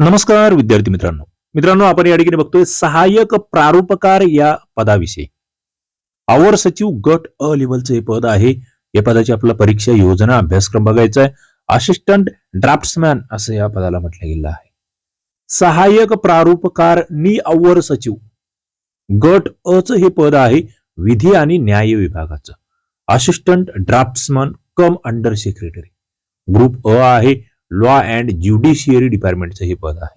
नमस्कार विद्यार्थी मित्रांनो. मित्रांनो आपण या ठिकाणी बघतोय सहाय्यक प्रारूपकार या पदाविषयी. आवर सचिव गट अ लेवलचं हे पद आहे. या पदाची आपला परीक्षा योजना अभ्यासक्रम बघायचा आहे. असिस्टंट ड्राफ्ट्समॅन असं या पदाला म्हटलं गेलं आहे. सहाय्यक प्रारूपकार नि अवर सचिव. गट अ च हे पद आहे विधी आणि न्याय विभागाचं. Assistant draftsman cum under secretary group अ आहे. लॉ अँड ज्युडिशियरी डिपार्टमेंटचं हे पद आहे.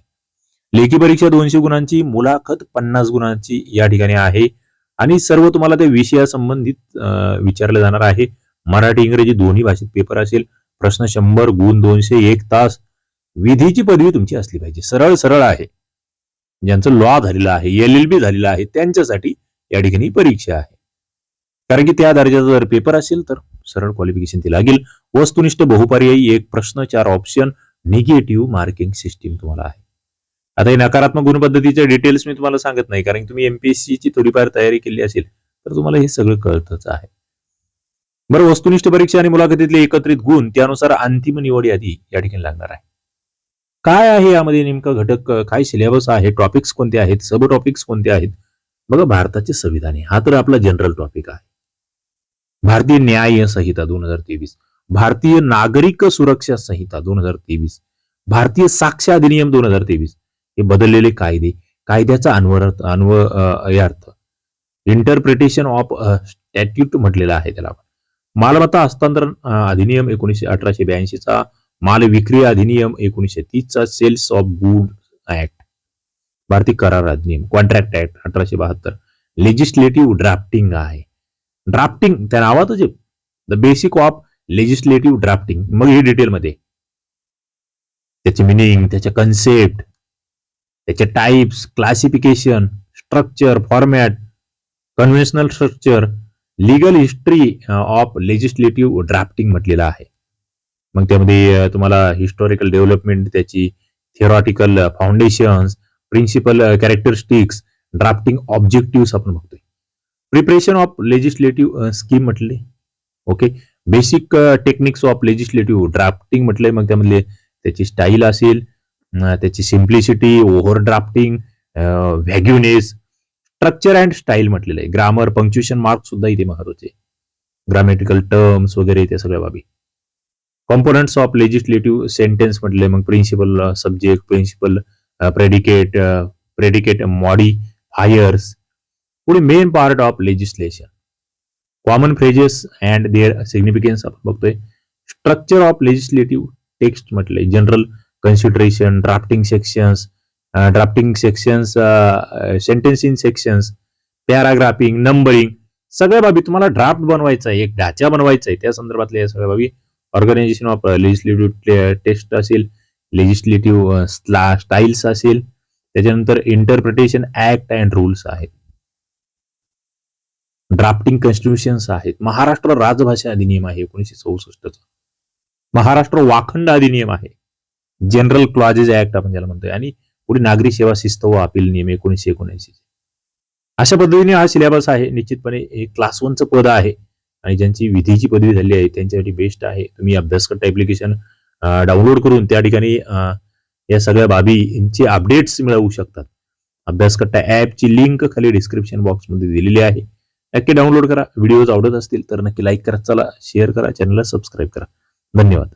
लेखी परीक्षा दोनशे गुणांची मुलाखत पन्नास गुणांची या ठिकाणी आहे. आणि सर्व तुम्हाला त्या विषयासंबंधित विचारलं जाणार आहे. मराठी इंग्रजी दोन्ही भाषेत पेपर असेल. प्रश्न शंभर गुण दोनशे एक तास. विधीची पदवी तुमची असली पाहिजे. सरळ सरळ आहे. ज्यांचं लॉ झालेलं आहे एल एल बी झालेलं आहे त्यांच्यासाठी या ठिकाणी परीक्षा आहे. कारण की त्या दर्जाचा जर पेपर असेल तर. सरळ क्वालिफिकेशन ती लागेल. वस्तुनिष्ठ बहुपर्यायी एक प्रश्न चार ऑप्शन निगेटिव्ह मार्किंग सिस्टीम तुम्हाला आहे. आता हे नकारात्मक गुणपद्धतीच्या डिटेल्स मी तुम्हाला सांगत नाही कारण तुम्ही एमपीएससी ची थोडीफार तयारी केली असेल तर तुम्हाला हे सगळं कळतच आहे. बरं वस्तुनिष्ठ परीक्षा आणि मुलाखतीतले एकत्रित गुण त्यानुसार अंतिम निवड यादी या ठिकाणी लागणार आहे. काय आहे यामध्ये नेमका घटक? काय सिलेबस आहे? टॉपिक्स कोणते आहेत? सब टॉपिक्स कोणते आहेत? बघा भारताचे संविधान आहे. हा तर आपला जनरल टॉपिक आहे. भारतीय न्याय संहिता दोन हजार तेवीस भारतीय नागरिक सुरक्षा संहिता दोन हजार तेवीस भारतीय साक्ष अधिनियम दोन हजार तेवीस हे बदललेले कायदे कायद्याचा अन्वर अन्वयार्थ अर्थ इंटरप्रिटेशन ऑफ स्टॅट्यूट म्हटलेला आहे त्याला मालमत्ता हस्तांतरण अधिनियम एकोणीसशे अठराशे ब्याऐंशीचा माल विक्री अधिनियम एकोणीसशे तीसचा सेल्स ऑफ गुड ऍक्ट भारतीय करार अधिनियम कॉन्ट्रॅक्ट ऍक्ट अठराशे बहात्तर. लेजिस्लेटिव्ह ड्राफ्टिंग आहे. ड्राफ्टिंग त्या नावातच the basic of legislative drafting मग हे डिटेलमध्ये त्याचे मिनिंग त्याचे कन्सेप्ट त्याचे types classification structure format conventional structure legal history of legislative drafting म्हटलेलं आहे. मग त्यामध्ये uh, तुम्हाला हिस्टॉरिकल डेव्हलपमेंट त्याची theoretical foundations principle characteristics drafting objective आपण बघतोय. प्रिपरेशन ऑफ लेजिस्लेटिव्ह स्कीम म्हटले. Okay basic techniques of legislative drafting म्हटले. मग त्यामधले त्याची स्टाईल असेल त्याची simplicity over drafting vagueness structure and style म्हटलेलं आहे. ग्रामर पंक्च्युएशन मार्क सुद्धा इथे महत्त्वाचे ग्रामॅटिकल टर्म्स वगैरे त्या सगळ्या बाबी. कॉम्पोनंट्स ऑफ लेजिस्लेटिव्ह सेंटेन्स म्हटले. मग principle subject principle predicate predicate modifiers पुढे main part of legislation common phrases and their significance आपण बघतोय स्ट्रक्चर ऑफ लेजिस्लेटिव्ह टेक्स्ट म्हटले general consideration drafting sections drafting sections sentencing sections paragraphing numbering सगळ्या बाबी तुम्हाला draft बनवायचा आहे एक ढाचा बनवायचा आहे. त्या संदर्भातल्या या सगळ्या बाबी ऑर्गनायझेशन ऑफ लेजिस्लेटिव्ह टेस्ट असेल लेजिस्लेटिव्ह स्टाईल्स uh, असेल. त्याच्यानंतर इंटरप्रिटेशन ऍक्ट अँड रूल्स आहेत. ड्राफ्टिंग कॉन्स्टिट्युशन्स आहेत. महाराष्ट्र राजभाषा अधिनियम आहे एकोणीशे चौसष्टचा. महाराष्ट्र वाखंड अधिनियम आहे. जनरल क्लॉजेस ऍक्ट आपण ज्याला म्हणतोय. आणि पुढे नागरी सेवा शिस्त व अपील नियम एकोणीशे एकोणऐंशी अशा पद्धतीने हा सिलेबस आहे. निश्चितपणे हे क्लास वनचं पद आहे. आणि ज्यांची विधीची पदवी झाली आहे त्यांच्यासाठी बेस्ट आहे. तुम्ही अभ्यासकर्ता ऍप्लिकेशन डाउनलोड करून त्या ठिकाणी या सगळ्या बाबींचे अपडेट्स मिळवू शकतात. अभ्यासकर्ता ऍपची लिंक खाली डिस्क्रिप्शन बॉक्समध्ये दिलेली आहे. नक्की डाउनलोड करा. व्हिडिओज आवडत असतील तर नक्की लाईक करा. चला शेअर करा. चॅनलला सबस्क्राईब करा. धन्यवाद.